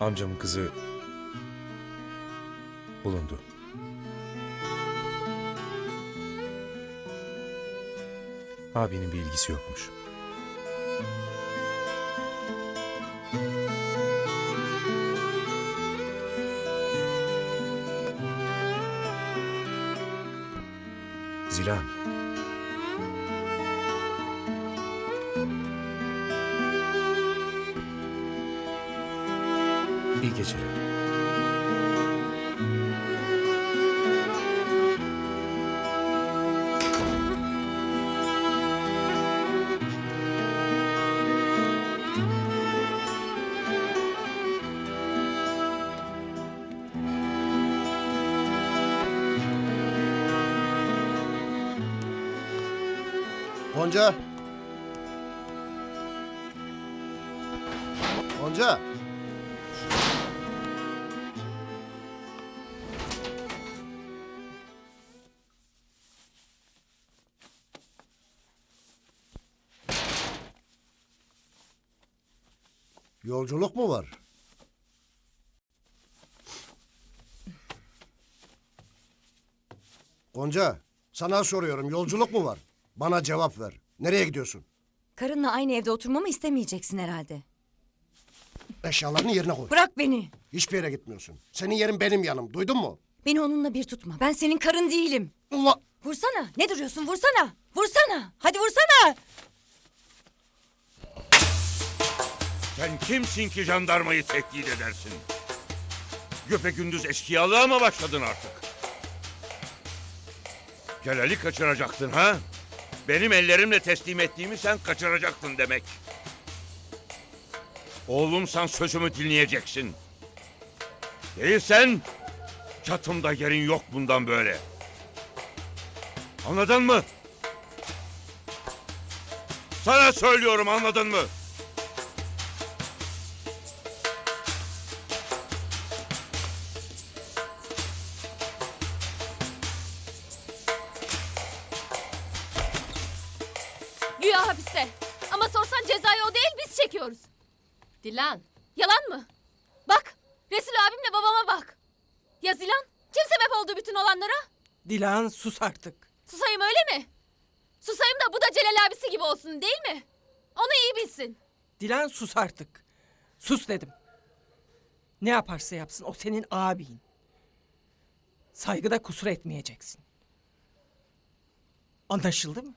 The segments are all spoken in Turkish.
Amcamın kızı bulundu. Abinin bir ilgisi yokmuş. Gonca. Gonca. Yolculuk mu var? Gonca, sana soruyorum. Yolculuk mu var? Bana cevap ver. Nereye gidiyorsun? Karınla aynı evde oturmamı istemeyeceksin herhalde. Eşyalarını yerine koy. Bırak beni. Hiçbir yere gitmiyorsun. Senin yerin benim yanım. Duydun mu? Beni onunla bir tutma. Ben senin karın değilim. Allah! Vursana. Ne duruyorsun? Vursana. Vursana. Hadi vursana. Sen kimsin ki jandarmayı tehdit edersin? Gündüz eşkıyalığa mı başladın artık? Celal'i kaçıracaktın ha? Benim ellerimle teslim ettiğimi sen kaçıracaktın demek. Oğlumsan sözümü dinleyeceksin. Değilsen çatımda yerin yok bundan böyle. Anladın mı? Sana söylüyorum anladın mı? Hapiste. Ama sorsan cezayı o değil biz çekiyoruz. Dilan. Yalan mı? Bak Resul abimle babama bak. Ya Zilan? Kim sebep oldu bütün olanlara? Dilan sus artık. Susayım öyle mi? Susayım da bu da Celal abisi gibi olsun değil mi? Onu iyi bilsin. Dilan sus artık. Sus dedim. Ne yaparsa yapsın o senin abin. Saygıda kusur etmeyeceksin. Anlaşıldı mı?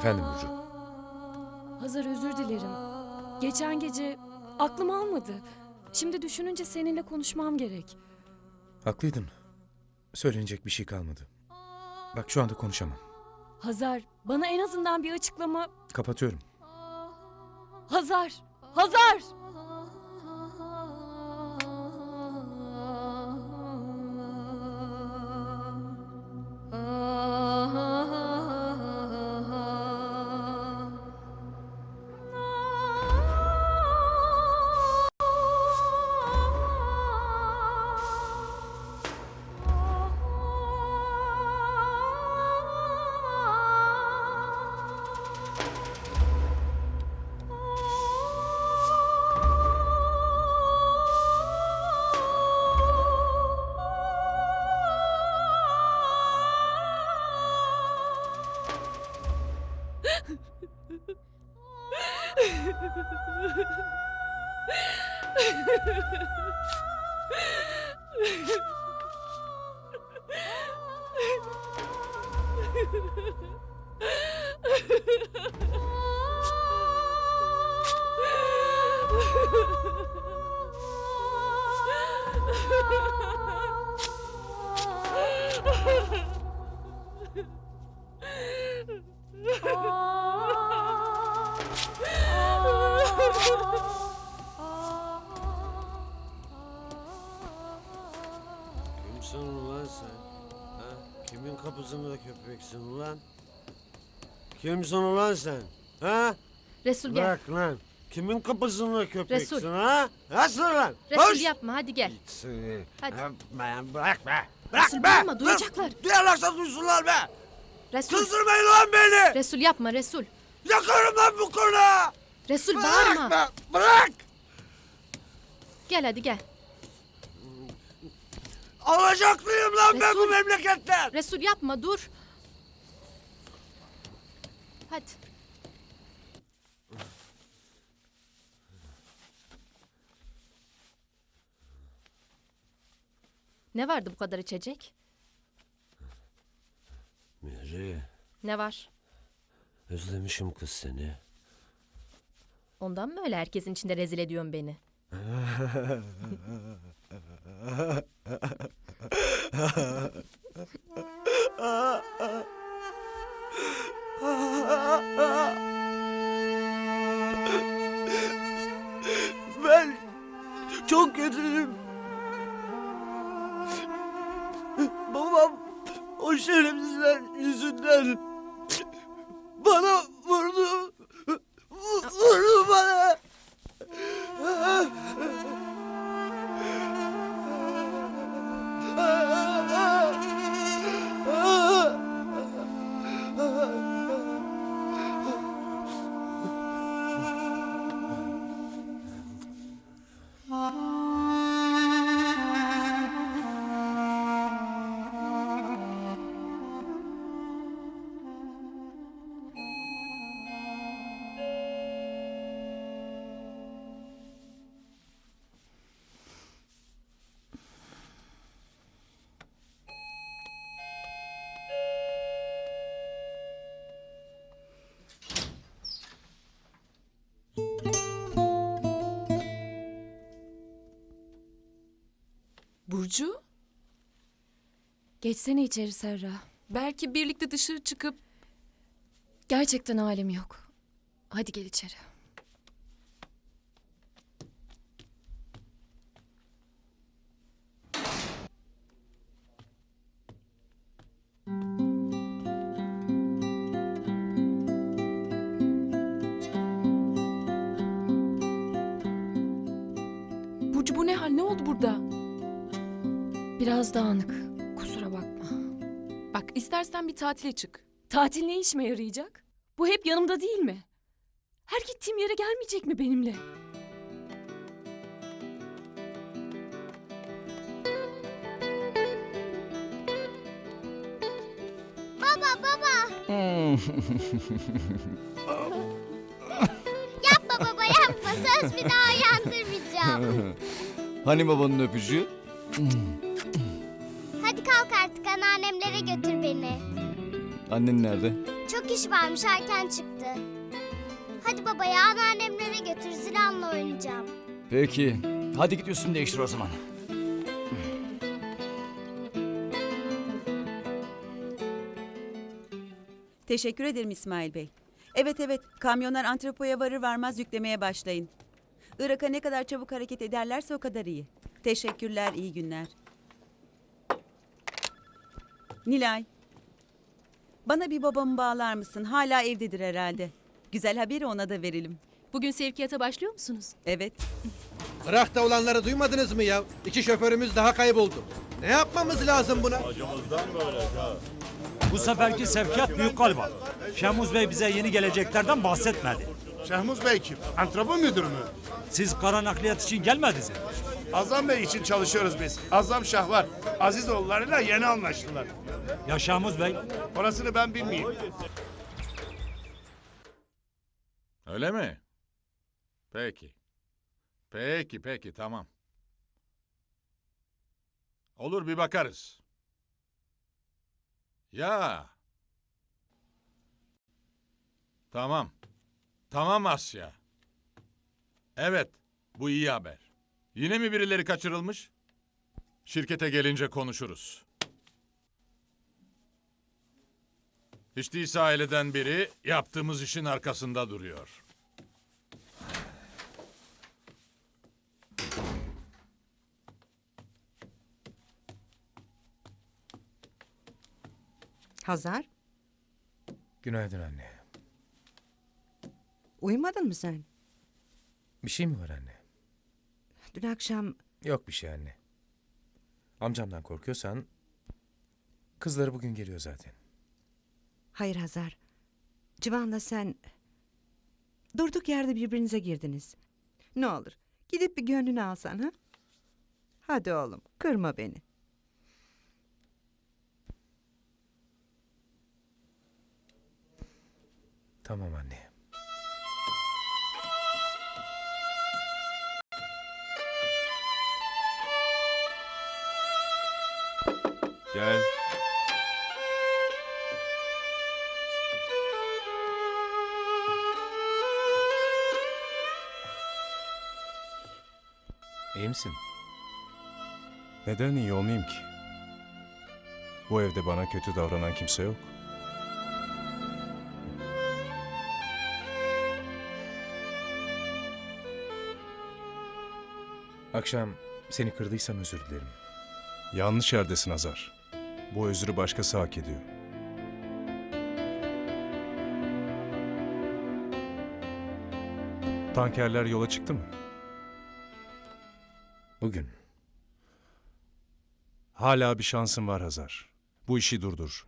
Efendim Burcu. Hazar özür dilerim. Geçen gece aklım almadı. Şimdi düşününce seninle konuşmam gerek. Haklıydın. Söylenecek bir şey kalmadı. Bak şu anda konuşamam. Hazar, bana en azından bir açıklama... Kapatıyorum. Hazar! Hazar! Ha ha ha! Kimsin ulan sen? Ha? Kimin kapısında köpeksin ulan? Kimsin ulan sen? Ha? Resul gel. Bırak lan. Kimin kapısında köpeksin Resul. ha? Nasıl lan? Resul Hoş! yapma hadi gel. Seni. Hadi. Yapma, bırak be. Bırak Resul be. bağırma, Dur. duyacaklar. Duyarlarsa duysunlar be. Resul. Kızdırmayın lan beni. Resul yapma Resul. Yakarım lan bu konuğa. Resul Bırak bağırma. be. Bırak. Gel hadi gel. Alacaklıyım lan ben bu Resul. memleketten. Resul yapma dur. Hadi. Ne vardı bu kadar içecek? Meri, Ne var? özlemişim kız seni. Ondan mı öyle herkesin içinde rezil ediyorsun beni? Ben çok kötüyüm. Babam o şerefsizler yüzünden bana Uh-huh. Burcu? Geçsene içeri Serra. Belki birlikte dışarı çıkıp Gerçekten halim yok. Hadi gel içeri. İstersen bir tatile çık. Tatil ne işime yarayacak? Bu hep yanımda değil mi? Her gittiğim yere gelmeyecek mi benimle? Yapma baba yapma söz bir daha uyandırmayacağım. Hani babanın öpücüğü? Artık anneannemlere götür beni. Annen nerede? Çok iş varmış erken çıktı. Hadi baba ya anneannemlere götür Zilan'la oynayacağım. Peki. Hadi git üstünü değiştir o zaman. Teşekkür ederim İsmail Bey. Evet evet, kamyonlar antrepoya varır varmaz yüklemeye başlayın. Irak'a ne kadar çabuk hareket ederlerse o kadar iyi. Teşekkürler, iyi günler. Nilay. Bana bir babamı bağlar mısın? Hala evdedir herhalde. Güzel haberi ona da verelim. Bugün sevkiyata başlıyor musunuz? Evet. Irak'ta olanları duymadınız mı ya? İki şoförümüz daha kayboldu. Ne yapmamız lazım buna? Bu seferki sevkiyat büyük galiba. Şemuz Bey bize yeni geleceklerden bahsetmedi. Şahmuz Bey kim? Antropo müdür mü? Siz kara nakliyat için gelmediniz mi? Azam Bey için çalışıyoruz biz. Azam Şahvar. Azizoğullarıyla yeni anlaştılar. Ya Şemuz Bey? Orasını ben bilmeyeyim. Öyle mi? Peki. Peki peki tamam. Olur bir bakarız. Ya. Tamam. Tamam Asya. Evet, bu iyi haber. Yine mi birileri kaçırılmış? Şirkete gelince konuşuruz. Hiç değilse aileden biri yaptığımız işin arkasında duruyor. Hazar, Günaydın anne. uyumadın mı sen? Bir şey mi var anne? Dün akşam Yok bir şey anne. Amcamdan korkuyorsan... Kızları bugün geliyor zaten. Hayır Hazar. Civan'la sen durduk yerde birbirinize girdiniz. Ne olur gidip bir gönlünü alsan ha? Hadi oğlum kırma beni. Tamam anne. Gel. İyi misin? Neden iyi olmayayım ki? Bu evde bana kötü davranan kimse yok. Akşam seni kırdıysam özür dilerim. Yanlış yerdesin Hazar. Bu özrü başkası hak ediyor. Tankerler yola çıktı mı? Bugün. Hala bir şansın var Hazar. Bu işi durdur.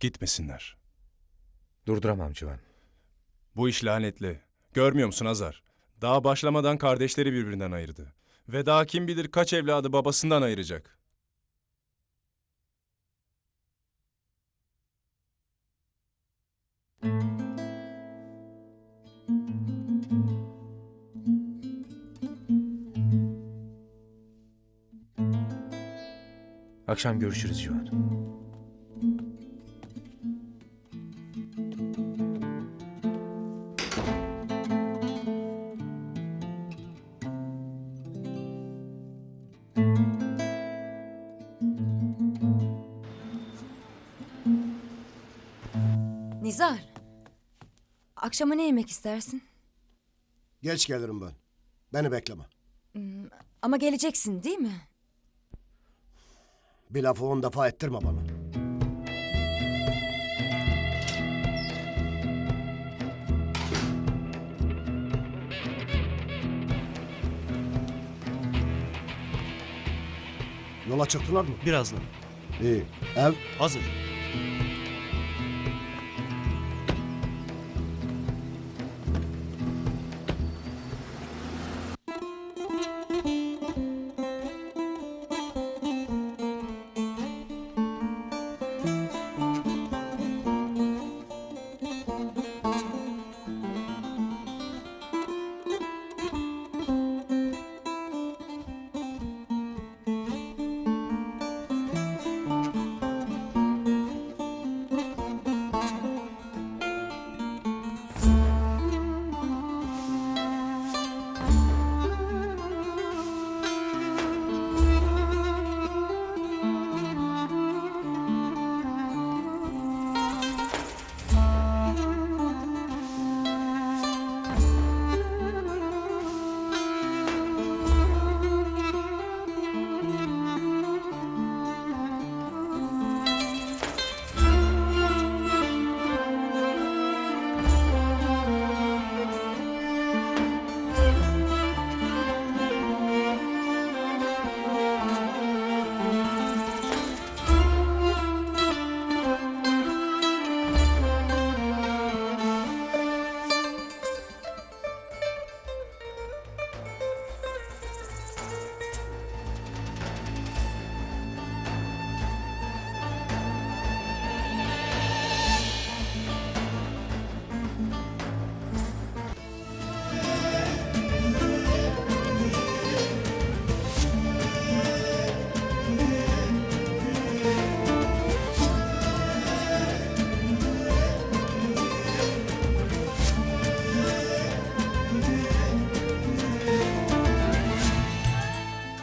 Gitmesinler. Durduramam Civan. Bu iş lanetli. Görmüyor musun Hazar? Daha başlamadan kardeşleri birbirinden ayırdı. Ve daha kim bilir kaç evladı babasından ayıracak. Akşam görüşürüz Civan. Nizar. Akşama ne yemek istersin? Geç gelirim ben. Beni bekleme. Ama geleceksin değil mi? Bir lafı on defa ettirme bana. Yola çıktılar mı? Birazdan. İyi. Ev Hazır.